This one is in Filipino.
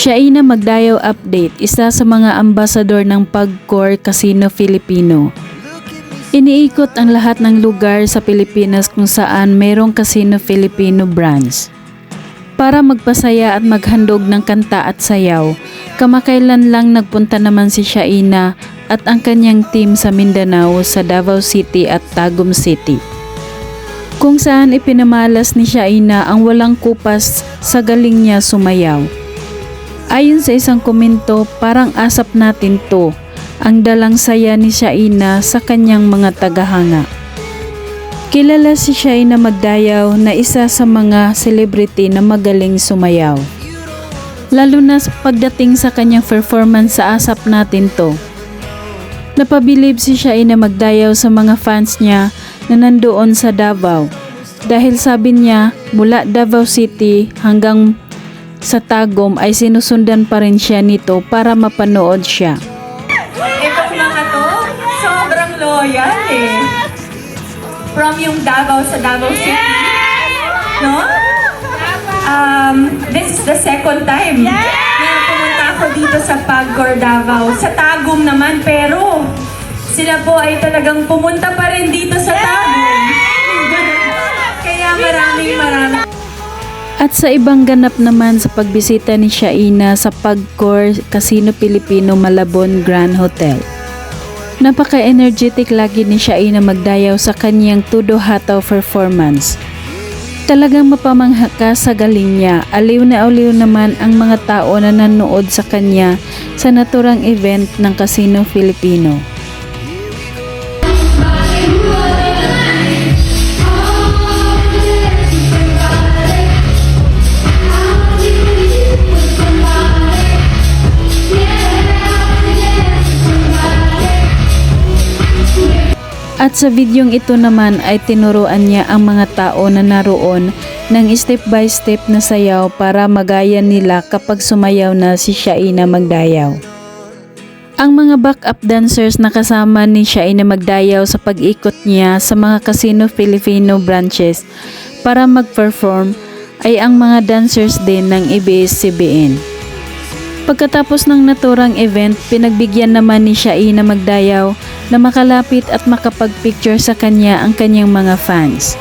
Shaina Magdayaw Update, isa sa mga ambasador ng Pagcor Casino Filipino. Iniikot ang lahat ng lugar sa Pilipinas kung saan mayroong Casino Filipino branch. Para magpasaya at maghandog ng kanta at sayaw, kamakailan lang nagpunta naman si Shaina at ang kanyang team sa Mindanao sa Davao City at Tagum City kung saan ipinamalas ni Shaina ang walang kupas sa galing niya sumayaw. Ayon sa isang komento, parang asap natin to, ang dalang saya ni Shaina sa kanyang mga tagahanga. Kilala si Shaina Magdayaw na isa sa mga celebrity na magaling sumayaw. Lalo na pagdating sa kanyang performance sa asap natin to. Napabilib si Shaina Magdayaw sa mga fans niya na nandoon sa Davao. Dahil sabi niya, mula Davao City hanggang sa Tagum ay sinusundan pa rin siya nito para mapanood siya. Itong mga to, sobrang loyal eh. From yung Davao sa Davao City. No? Um, this is the second time na pumunta ako dito sa Pagcor, Davao. Sa Tagum naman, pero sila po ay talagang pumunta pa rin dito sa Tagum. Kaya maraming maraming At sa ibang ganap naman sa pagbisita ni Shaina sa Pagcor Casino Filipino Malabon Grand Hotel. Napaka-energetic lagi ni Shaina magdayaw sa kanyang Tudo Hataw performance. Talagang mapamangha sa galing niya. Aliw na aliw naman ang mga tao na nanood sa kanya sa naturang event ng Casino Filipino. At sa videong ito naman ay tinuruan niya ang mga tao na naroon ng step by step na sayaw para magaya nila kapag sumayaw na si Shaina Magdayaw. Ang mga backup dancers na kasama ni Shaina Magdayaw sa pag-ikot niya sa mga Casino Filipino branches para mag-perform ay ang mga dancers din ng ABS-CBN. Pagkatapos ng naturang event, pinagbigyan naman ni Shaina Magdayaw na makalapit at makapag-picture sa kanya ang kanyang mga fans.